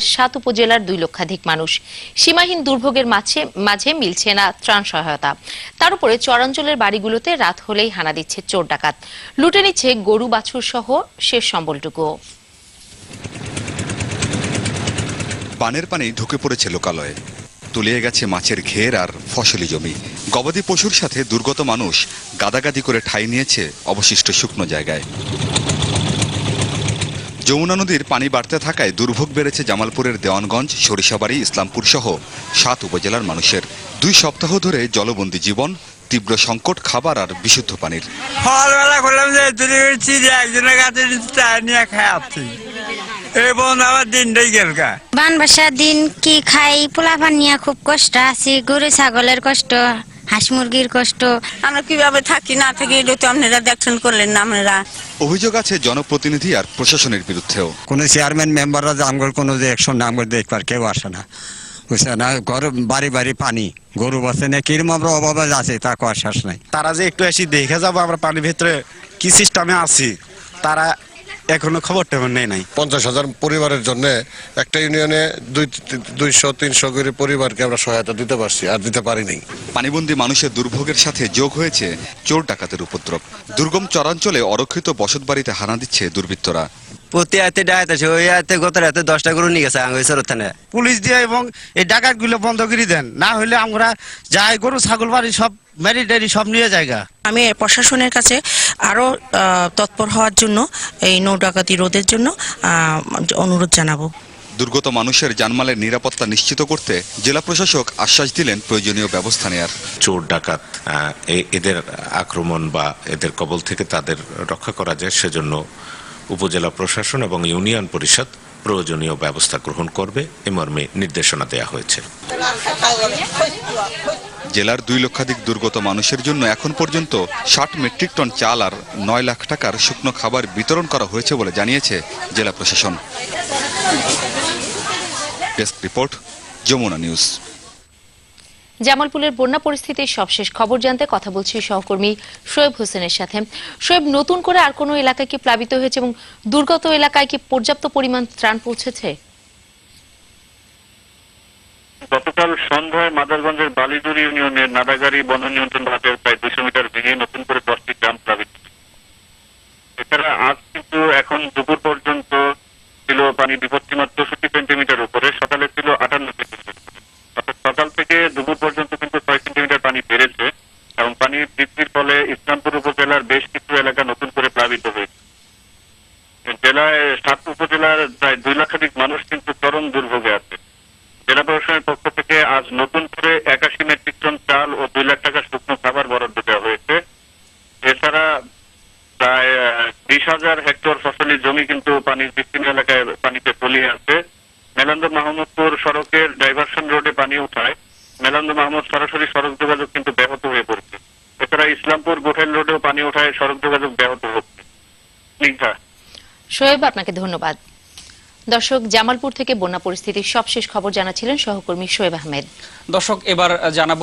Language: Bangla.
সাত উপজেলার দুই লক্ষাধিক মানুষ। সীমাহীন দুর্ভোগের মাঝে মাঝে মিলছে না ত্রাণ সহায়তা। তার উপরে চরাঞ্চলের বাড়িগুলোতে রাত হলেই হানা দিচ্ছে চোর ডাকাত। লুটে নিচ্ছে গরু বাছুর সহ শেষ সম্বলটুকু। পানের পানি ঢুকে পড়েছে লোকালয়ে। তলিয়ে গেছে মাছের ঘের আর ফসলি জমি। গবাদি পশুর সাথে দুর্গত মানুষ গাদাগাদি করে ঠাঁই নিয়েছে অবশিষ্ট শুকনো জায়গায়। যমুনা নদীর পানি বাড়তে থাকায় দুর্ভোগ বেড়েছে জামালপুরের দেওয়ানগঞ্জ সরিষাবাড়ি ইসলামপুর সহ সাত উপজেলার মানুষের। দুই সপ্তাহ ধরে জলবন্দী জীবন তীব্র সংকট খাবার আর বিশুদ্ধ পানির। সকালবেলা করলাম যে চিড়ে একজনের কাছে চা নিয়ে এবং আমার দিনটাই গেল গা। বান বাসার দিন কি খাই পোলাপান নিয়ে খুব কষ্ট আছি গরু ছাগলের কষ্ট। হাঁস মুরগির কষ্ট। আমরা কীভাবে থাকি না থাকি এটা তো আপনারা দেখছেন করলেন না আপনারা। অভিযোগ আছে জনপ্রতিনিধি আর প্রশাসনের বিরুদ্ধেও। কোনো চেয়ারম্যান মেম্বাররা যে আমগর কোনো যে একশন আমগর দেখবার কেউ আসে না। বুঝছে না? ঘর বাড়ি বাড়ি পানি। গরু বসে না কিরম আমরা অভাবে আছে তা কোয়ার শ্বাস নাই। তারা যে একটু এসে দেখে যাব আমরা পানির ভিতরে কি সিস্টেমে আছি তারা এখনও খবর টেবর নেই নাই। পঞ্চাশ হাজার পরিবারের জন্য একটা ইউনিয়নে দুই দুইশো তিনশো করে পরিবারকে আমরা সহায়তা দিতে পারছি আর দিতে পারিনি। পানিবন্দী মানুষের দুর্ভোগের সাথে যোগ হয়েছে চোর ডাকাতের উপদ্রব। দুর্গম চরাঞ্চলে অরক্ষিত বসতবাড়িতে হানা দিচ্ছে দুর্বৃত্তরা। প্রতি আয়তে ডায়াত আছে ওই আয়তে গত রাতে দশটা গরু নিয়ে গেছে আঙ্গুই পুলিশ দিয়ে এবং এই ডাকাতগুলো বন্ধ করে দেন। না হলে আমরা যাই গরু ছাগল বাড়ি সব টেরি সব নিয়ে জায়গা? আমি প্রশাসনের কাছে আরও তৎপর হওয়ার জন্য এই নৌ ডাকাতি রোধের জন্য অনুরোধ জানাব। দুর্গত মানুষের জানমালের নিরাপত্তা নিশ্চিত করতে জেলা প্রশাসক আশ্বাস দিলেন প্রয়োজনীয় ব্যবস্থা নেয়ার। চোর ডাকাত এ- এদের আক্রমণ বা এদের কবল থেকে তাদের রক্ষা করা যায় সেজন্য উপজেলা প্রশাসন এবং ইউনিয়ন পরিষদ প্রয়োজনীয় ব্যবস্থা গ্রহণ করবে এ মর্মে নির্দেশনা দেওয়া হয়েছে। জেলার দুই লক্ষাধিক দুর্গত মানুষের জন্য এখন পর্যন্ত ষাট মেট্রিক টন চাল আর নয় লাখ টাকার শুকনো খাবার বিতরণ করা হয়েছে বলে জানিয়েছে জেলা প্রশাসন। Desk report, Jamuna news. জামালপুরের বন্যা পরিস্থিতির সবশেষ খবর জানতে কথা বলছি সহকর্মী শোয়েব হোসেনের সাথে। শোয়েব, নতুন করে আর কোনো এলাকায় কি প্লাবিত হয়েছে এবং দুর্গত এলাকায় কি পর্যাপ্ত পরিমাণ ত্রাণ পৌঁছেছে? গতকাল সন্ধ্যায় মাদারগঞ্জের বালিজুরি ইউনিয়নের নাদাগাড়ি বন নিয়ন্ত্রণ ঘাটের প্রায় দুশো মিটার ভেঙে নতুন করে দশটি গ্রাম প্লাবিত এছাড়া আজ কিন্তু এখন দুপুর পর্যন্ত ছিল পানি বিপত্তিমার চৌষট্টি সেন্টিমিটার উপরে, সকালে ছিল আটান্ন সেন্টিমিটার অর্থাৎ সকাল থেকে দুপুর পর্যন্ত কিন্তু ছয় সেন্টিমিটার পানি বেড়েছে এবং পানি বৃদ্ধির ফলে ইসলামপুর উপজেলার বেশ কিছু এলাকা নতুন করে প্লাবিত হয়েছে। জেলায় সাত উপজেলার প্রায় দুই লক্ষাধিক মানুষ কিন্তু চরম দুর্ভোগে আছে। জেলা প্রশাসনের পক্ষ থেকে আজ নতুন করে একাশি মেট্রিক টন চাল ও দুই লাখ টাকা শুকনো খাবার বরাদ্দ দেওয়া হয়েছে। এছাড়া প্রায় বিশ হাজার হেক্টর ফসলি জমি কিন্তু পানির বিস্তীর্ণ এলাকায় পানিতে তলিয়ে আছে। মেলান্দ মাহমুদপুর সড়কের ডাইভারশন রোডে পানি উঠায়। মেলান্দ মাহমুদ সরাসরি সড়ক যোগাযোগ কিন্তু ব্যাহত হয়ে পড়ছে। এছাড়া ইসলামপুর গোঠেল রোডেও পানি ওঠায় সড়ক যোগাযোগ ব্যাহত হচ্ছে। শোয়েব, আপনাকে ধন্যবাদ। দর্শক জামালপুর থেকে বন্যা পরিস্থিতির সবশেষ খবর জানাছিলেন সহকর্মী শোয়েব আহমেদ। দর্শক এবার জানাব